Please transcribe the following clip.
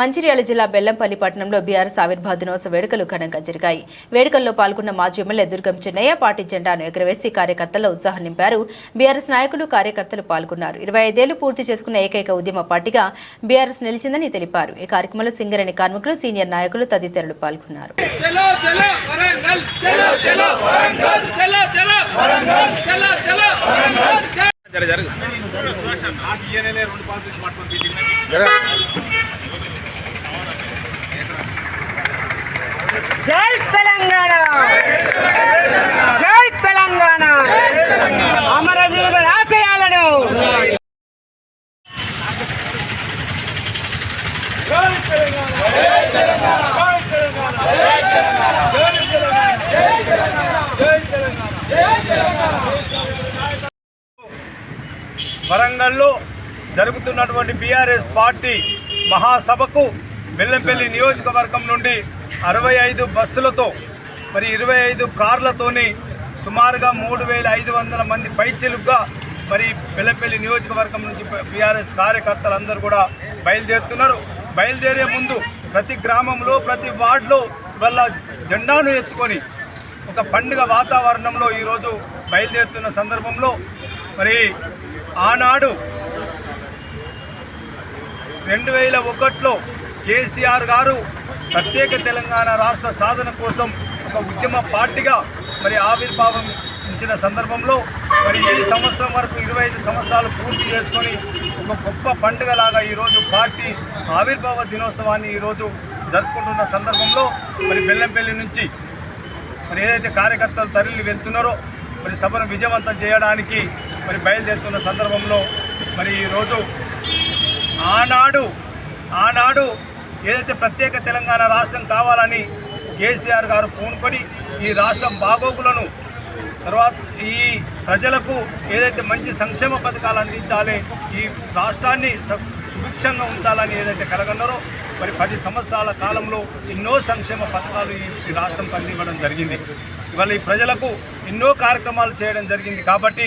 మంచిర్యాల జిల్లా బెల్లంపల్లి పట్టణంలో బీఆర్ఎస్ ఆవిర్భావ దినోత్సవ వేడుకలు ఘనంగా జరిగాయి. వేడుకల్లో పాల్గొన్న మాజీ ఎమ్మెల్యే దుర్గం చెన్నయ్య పార్టీ జెండాను ఎగరవేసి కార్యకర్తల్లో ఉత్సాహం నింపారు. బీఆర్ఎస్ నాయకులు కార్యకర్తలు పాల్గొన్నారు. ఇరవై ఐదేళ్ళు పూర్తి చేసుకున్న ఏకైక ఉద్యమ పార్టీగా బీఆర్ఎస్ నిలిచిందని తెలిపారు. ఈ కార్యక్రమంలో సింగరేణి కార్మికులు సీనియర్ నాయకులు తదితరులు పాల్గొన్నారు. జై తెలంగాణ! జై తెలంగాణ! అమరవీరుల ఆశయాలను! వరంగల్లో జరుగుతున్నటువంటి బీఆర్ఎస్ పార్టీ మహాసభకు బెల్లంపల్లి నియోజకవర్గం నుండి అరవై ఐదు బస్సులతో మరి ఇరవై ఐదు కార్లతోని సుమారుగా మూడు వేల ఐదు వందల మంది పైచెలుగ్గా మరి బెల్లంపల్లి నియోజకవర్గం నుంచి బీఆర్ఎస్ కార్యకర్తలందరూ కూడా బయలుదేరుతున్నారు. బయలుదేరే ముందు ప్రతి గ్రామంలో ప్రతి వార్డులో వాళ్ళ జెండాను ఎత్తుకొని ఒక పండుగ వాతావరణంలో ఈరోజు బయలుదేరుతున్న సందర్భంలో మరి ఆనాడు రెండు వేల ఒకటిలో కేసీఆర్ గారు ప్రత్యేక తెలంగాణ రాష్ట్ర సాధన కోసం ఒక ఉద్యమ పార్టీగా మరి ఆవిర్భావం ఇచ్చిన సందర్భంలో మరి ఈ సంవత్సరం వరకు ఇరవై ఐదు సంవత్సరాలు పూర్తి చేసుకొని ఒక గొప్ప పండుగలాగా ఈరోజు పార్టీ ఆవిర్భావ దినోత్సవాన్ని ఈరోజు జరుపుకుంటున్న సందర్భంలో మరి బెల్లంపల్లి నుంచి మరి ఏదైతే కార్యకర్తలు తరలి వెళ్తున్నారో మరి సభను విజయవంతం చేయడానికి మరి బయలుదేరుతున్న సందర్భంలో మరి ఈరోజు ఆనాడు ఆనాడు ఏదైతే ప్రత్యేక తెలంగాణ రాష్ట్రం కావాలని కేసీఆర్ గారు పూనుకొని ఈ రాష్ట్రం బాగోగులను తర్వాత ఈ ప్రజలకు ఏదైతే మంచి సంక్షేమ పథకాలు అందించాలి ఈ రాష్ట్రాన్ని సుభిక్షంగా ఉంచాలని ఏదైతే కలగన్నారో మరి పది సంవత్సరాల కాలంలో ఎన్నో సంక్షేమ పథకాలు ఈ రాష్ట్రం రాష్ట్రంకి అందివ్వడం జరిగింది. ఇవాళ ఈ ప్రజలకు ఎన్నో కార్యక్రమాలు చేయడం జరిగింది కాబట్టి